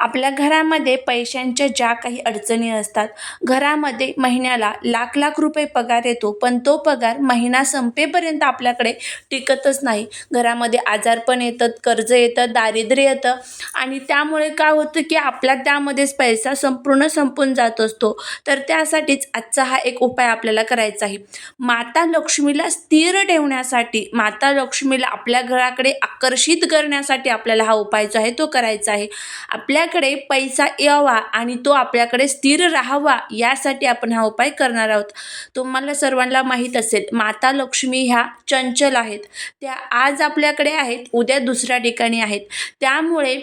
आपल्या घरामध्ये पैशांच्या ज्या काही अडचणी असतात घरामध्ये महिन्याला लाख लाख रुपये पगार येतो पण तो पगार महिना संपेपर्यंत आपल्याकडे टिकतच नाही. घरामध्ये आजारपण येतात कर्ज येतं दारिद्र्य येतं आणि त्यामुळे काय होतं की आपला त्यामध्येच पैसा संपूर्ण संपून जात असतो. तर त्यासाठीच आजचा हा एक उपाय आपल्याला करायचा आहे. माता लक्ष्मीला स्थिर ठेवण्यासाठी माता लक्ष्मीला आपल्या घराकडे आकर्षित करण्यासाठी आपल्याला हा उपाय जो आहे तो करायचा आहे. आपल्या आपल्याकडे पैसा यावा आणि तो आपल्याकडे स्थिर राहावा यासाठी आपण हा उपाय करणार आहोत. तुम्हाला सर्वांना माहीत असेल माता लक्ष्मी ह्या चंचल आहेत. त्या आज आपल्याकडे आहेत उद्या दुसऱ्या ठिकाणी आहेत. त्यामुळे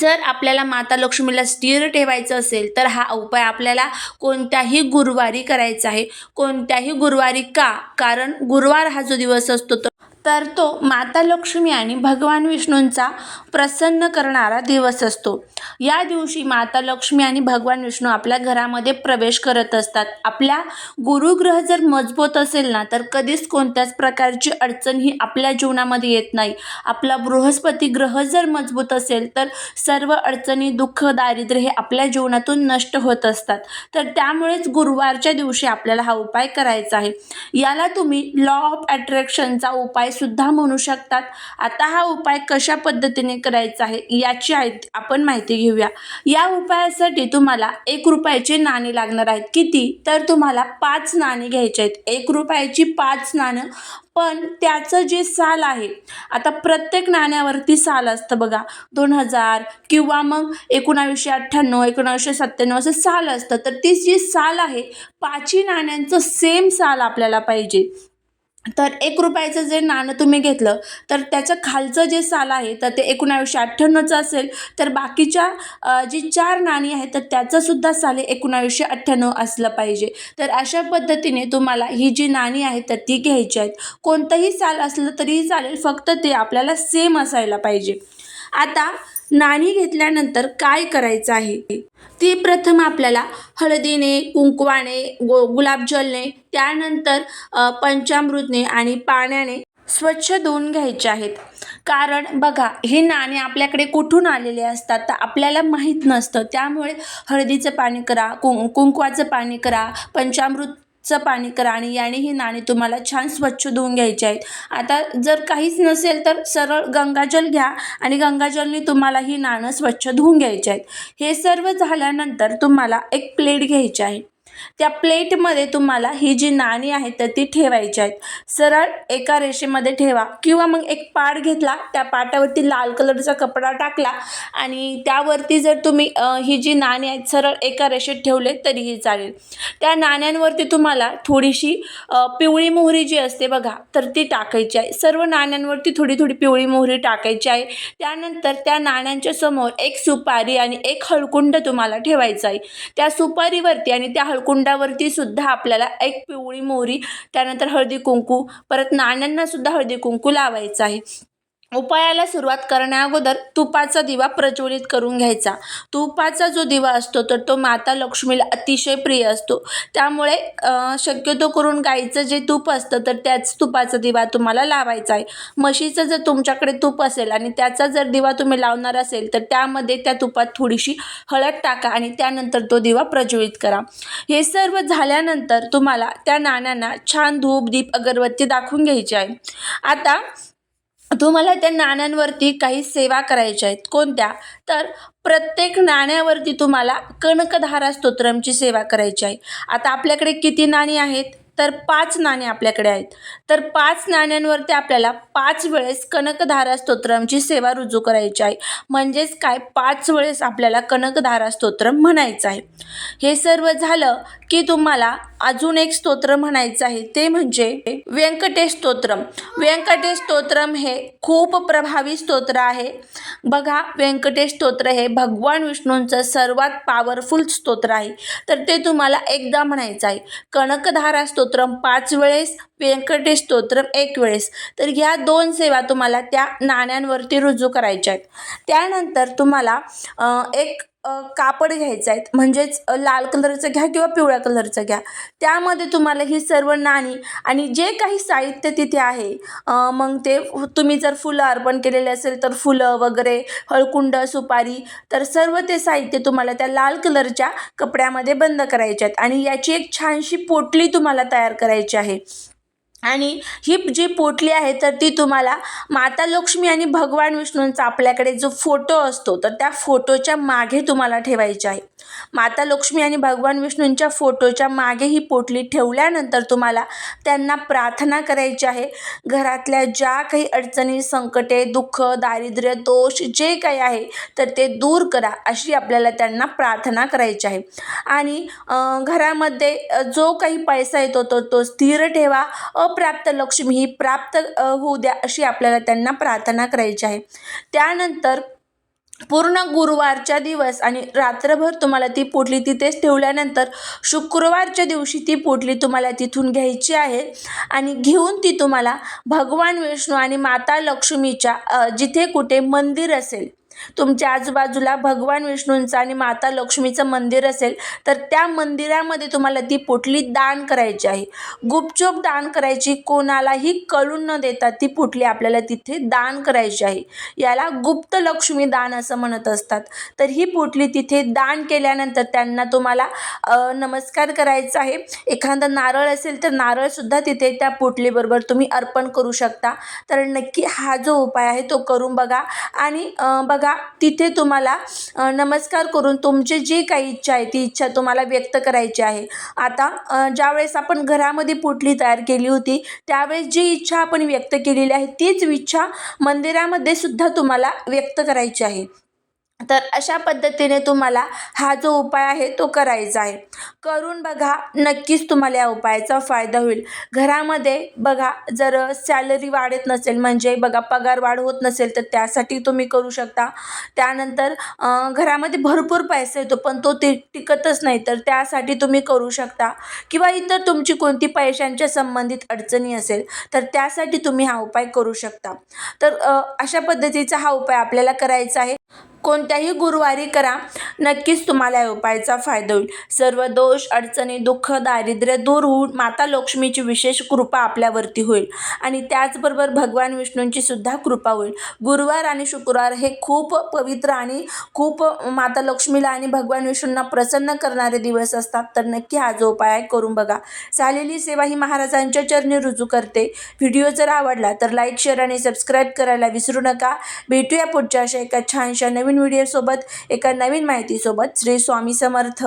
जर आपल्याला माता लक्ष्मीला स्थिर ठेवायचं असेल तर हा उपाय आपल्याला कोणत्याही गुरुवारी करायचा आहे. कोणत्याही गुरुवारी का? कारण गुरुवार हा जो दिवस असतो तो तर तो माता लक्ष्मी आणि भगवान विष्णूंचा प्रसन्न करणारा दिवस असतो. या दिवशी माता लक्ष्मी आणि भगवान विष्णू आपल्या घरामध्ये प्रवेश करत असतात. आपल्या गुरुग्रह जर मजबूत असेल ना तर कधीच कोणत्याच प्रकारची अडचण ही आपल्या जीवनामध्ये येत नाही. आपला बृहस्पती ग्रह जर मजबूत असेल तर सर्व अडचणी दुःख दारिद्र्य हे आपल्या जीवनातून नष्ट होत असतात. तर त्यामुळेच गुरुवारच्या दिवशी आपल्याला हा उपाय करायचा आहे. याला तुम्ही लॉ ऑफ अट्रॅक्शनचा उपाय सुद्धा म्हणू शकतात. आता हा उपाय कशा पद्धतीने करायचा आहे याची आपण माहिती घेऊया. या उपायासाठी तुम्हाला एक रुपयाचे नाणी लागणार आहेत. किती? तर तुम्हाला पाच नाणी घ्यायचे आहेत. एक रुपयाची पाच नाणं पण त्याचं जे साल आहे आता प्रत्येक नाण्यावरती साल असतं बघा. दोन हजार किंवा मग एकोणावीसशे अठ्ठ्याण्णव एकोणावीसशे सत्त्याण्णव असं साल असतं. तर ती जी साल आहे पाचही नाण्यांचं सेम साल आपल्याला पाहिजे. तर एक रुपयाचं जे नाणं तुम्ही घेतलं तर त्याचं खालचं जे साल आहे तर ते एकोणावीसशे अठ्ठ्याण्णवचं असेल. तर बाकीच्या जी चार नाणी आहेत तर त्याचंसुद्धा साल एकोणावीसशे अठ्ठ्याण्णव असलं पाहिजे. तर अशा पद्धतीने तुम्हाला ही जी नाणी आहेत तर ती घ्यायची आहेत. कोणतंही साल असलं तरीही चालेल फक्त ते आपल्याला सेम असायला पाहिजे. आता नाणी घेतल्यानंतर काय करायचं आहे? ती प्रथम आपल्याला हळदीने कुंकवाने गो गुलाबजलने त्यानंतर पंचामृतने आणि पाण्याने स्वच्छ धुवून घ्यायचे आहेत. कारण बघा हे नाणे आपल्याकडे कुठून आलेले असतात तर आपल्याला माहीत नसतं. त्यामुळे हळदीचं पाणी करा कुं कुंकवाचं पाणी करा पंचामृत चं पाणी करा आणि याने ही नाणी तुम्हाला छान स्वच्छ धुवून घ्यायची आहेत. आता जर काहीच नसेल तर सरळ गंगाजल घ्या आणि गंगाजलने तुम्हाला ही नाणं स्वच्छ धुवून घ्यायची आहेत. हे सर्व झाल्यानंतर तुम्हाला एक प्लेट घ्यायची आहे. त्या प्लेटमध्ये तुम्हाला ही जी नाणी आहेत तर ती ठेवायची आहेत. सरळ एका रेषेमध्ये ठेवा किंवा मग एक पाट घेतला त्या पाटावरती लाल कलरचा कपडा टाकला आणि त्यावरती जर तुम्ही ही जी नाणी आहेत सरळ एका रेषेत ठेवले तरीही चालेल. त्या नाण्यांवरती तुम्हाला थोडीशी पिवळी मोहरी जी असते बघा तर ती टाकायची आहे. सर्व नाण्यांवरती थोडी थोडी पिवळी मोहरी टाकायची आहे. त्यानंतर त्या नाण्यांच्या समोर एक सुपारी आणि एक हळकुंड तुम्हाला ठेवायचं आहे. त्या सुपारीवरती आणि त्या कुंडावरती सुद्धा आपल्याला एक पिवळी मोहरी त्यानंतर हळदी कुंकू परत नाण्यांना सुद्धा हळदी कुंकू लावायचं आहे. उपायाला सुरुवात करण्याअगोदर तुपाचा दिवा प्रज्वलित करून घ्यायचा. तुपाचा जो दिवा असतो तर तो माता लक्ष्मीला अतिशय प्रिय असतो. त्यामुळे शक्यतो करून गाईचं जे तूप असतं तर त्याच तुपाचा दिवा तुम्हाला लावायचा आहे. म्हशीचं जर तुमच्याकडे तूप असेल आणि त्याचा जर दिवा तुम्ही लावणार असेल तर त्यामध्ये त्या तुपात थोडीशी हळद टाका आणि त्यानंतर तो दिवा प्रज्वलित करा. हे सर्व झाल्यानंतर तुम्हाला त्या नाण्यांना छान धूप दीप अगरबत्ती दाखवून घ्यायची आहे. आता तुम्हाला त्या नाण्यांवरती काही सेवा करायच्या आहेत कोणत्या? तर प्रत्येक नाण्यावरती तुम्हाला कनकधारा स्तोत्रमची सेवा करायची आहे. आता आपल्याकडे किती नाणी आहेत? तर पाच नाणी आपल्याकडे आहेत. तर पाच नाण्यांवरती आपल्याला पाच वेळेस कनकधारा स्तोत्रमची सेवा रुजू करायची आहे. म्हणजेच काय? पाच वेळेस आपल्याला कनकधारा स्तोत्रम म्हणायचं आहे. हे सर्व झालं की तुम्हाला अजून एक स्तोत्र म्हणायचं आहे ते म्हणजे व्यंकटेश स्तोत्रम व्यंकटेश स्तोत्रम हे खूप प्रभावी स्तोत्र आहे. बघा व्यंकटेश स्तोत्र हे भगवान विष्णूंचं सर्वात पॉवरफुल स्तोत्र आहे. तर ते तुम्हाला एकदा म्हणायचं आहे कणकधारा स्तोत्रम पाच वेळेस व्यंकटेश स्तोत्रम एक वेळेस. तर ह्या दोन सेवा तुम्हाला त्या नाण्यांवरती रुजू करायच्या आहेत. त्यानंतर तुम्हाला एक कापड घ्यायचं आहेत. म्हणजेच लाल कलरचं घ्या किंवा पिवळ्या कलरचं घ्या. त्यामध्ये तुम्हाला ही सर्व नाणी आणि जे काही साहित्य तिथे आहे मग ते तुम्ही जर फुलं अर्पण केलेले असेल तर फुलं वगैरे हळकुंड सुपारी तर सर्व ते साहित्य तुम्हाला त्या लाल कलरच्या कपड्यामध्ये बंद करायचे आहेत. आणि याची एक छानशी पोटली तुम्हाला तयार करायची आहे. आणि ही जी पोटली आहे तर ती तुम्हाला माता लक्ष्मी आणि भगवान विष्णूंचा आपल्याकडे जो फोटो असतो तर त्या फोटोच्या मागे तुम्हाला ठेवायची आहे. माता लक्ष्मी आणि भगवान विष्णूंच्या फोटोच्या मागे ही पोटली ठेवल्यानंतर तुम्हाला त्यांना प्रार्थना करायची आहे. घरातल्या ज्या काही अडचणी संकटे दुःख दारिद्र्य दोष जे काही आहे तर ते दूर करा अशी आपल्याला त्यांना प्रार्थना करायची आहे. आणि घरामध्ये जो काही पैसा येतो तो तो स्थिर ठेवा. अप्राप्त लक्ष्मी ही प्राप्त होऊ द्या अशी आपल्याला त्यांना प्रार्थना करायची आहे. त्यानंतर पूर्ण गुरुवारच्या दिवस आणि रात्रभर तुम्हाला ती पोटली तिथेच ठेवल्यानंतर शुक्रवारच्या दिवशी ती पोटली तुम्हाला तिथून घ्यायची आहे. आणि घेऊन ती तुम्हाला भगवान विष्णू आणि माता लक्ष्मीच्या जिथे कुठे मंदिर असेल. तुमच्या आजूबाजूला भगवान विष्णूंचं आणि माता लक्ष्मीचं मंदिर असेल तर त्या मंदिरामध्ये तुम्हाला ती पोटली दान करायची आहे. गुपचूप दान करायची कोणालाही कळून न देता ती पोटली आपल्याला तिथे दान करायची आहे. याला गुप्त लक्ष्मी दान असं म्हणत असतात. तर ही पोटली तिथे दान केल्यानंतर त्यांना तुम्हाला नमस्कार करायचा आहे. एखादा नारळ असेल तर नारळसुद्धा तिथे त्या पोटलीबरोबर तुम्ही अर्पण करू शकता. तर नक्की हा जो उपाय आहे तो करून बघा. आणि बघा बघा तिथे तुम्हाला नमस्कार करून तुमची जी काही इच्छा आहे ती इच्छा तुम्हाला व्यक्त करायची आहे. आता ज्यावेळेस आपण घरामध्ये पुटली तयार केली होती त्यावेळेस जी इच्छा आपण व्यक्त केलेली आहे तीच इच्छा मंदिरामध्ये सुद्धा तुम्हाला व्यक्त करायची आहे. तर अशा पद्धतीने तुम्हाला हा जो उपाय आहे तो करायचा आहे. करून बघा नक्कीच तुम्हाला या उपायाचा फायदा होईल. घरामध्ये बघा जर सॅलरी वाढत नसेल म्हणजे बघा पगार वाढ होत नसेल तर त्यासाठी तुम्ही करू शकता. त्यानंतर घरामध्ये भरपूर पैसा येतो पण तो ति टिकतच नाही तर त्यासाठी तुम्ही करू शकता. किंवा इतर तुमची कोणती पैशांच्या संबंधित अडचणी असेल तर त्यासाठी तुम्ही हा उपाय करू शकता. तर अशा पद्धतीचा हा उपाय आपल्याला करायचा आहे. कोणत्याही गुरुवारी करा. नक्कीच तुम्हाला या उपायाचा फायदा होईल. सर्व दोष अडचणी दुःख दारिद्र्य दूर होऊन माता लक्ष्मीची विशेष कृपा आपल्यावरती होईल. आणि त्याचबरोबर भगवान विष्णूंची सुद्धा कृपा होईल. गुरुवार आणि शुक्रवार हे खूप पवित्र आणि खूप माता लक्ष्मीला आणि भगवान विष्णूंना प्रसन्न करणारे दिवस असतात. तर नक्की हा जो उपाय करून बघा. झालेली सेवा ही महाराजांच्या चरणी रुजू करते. व्हिडिओ जर आवडला तर लाईक शेअर आणि सबस्क्राईब करायला विसरू नका. भेटूया पुढच्या अशा एका छानशा नवीन नवीन व्हिडिओसोबत एका नवीन माहितीसोबत श्री स्वामी समर्थ.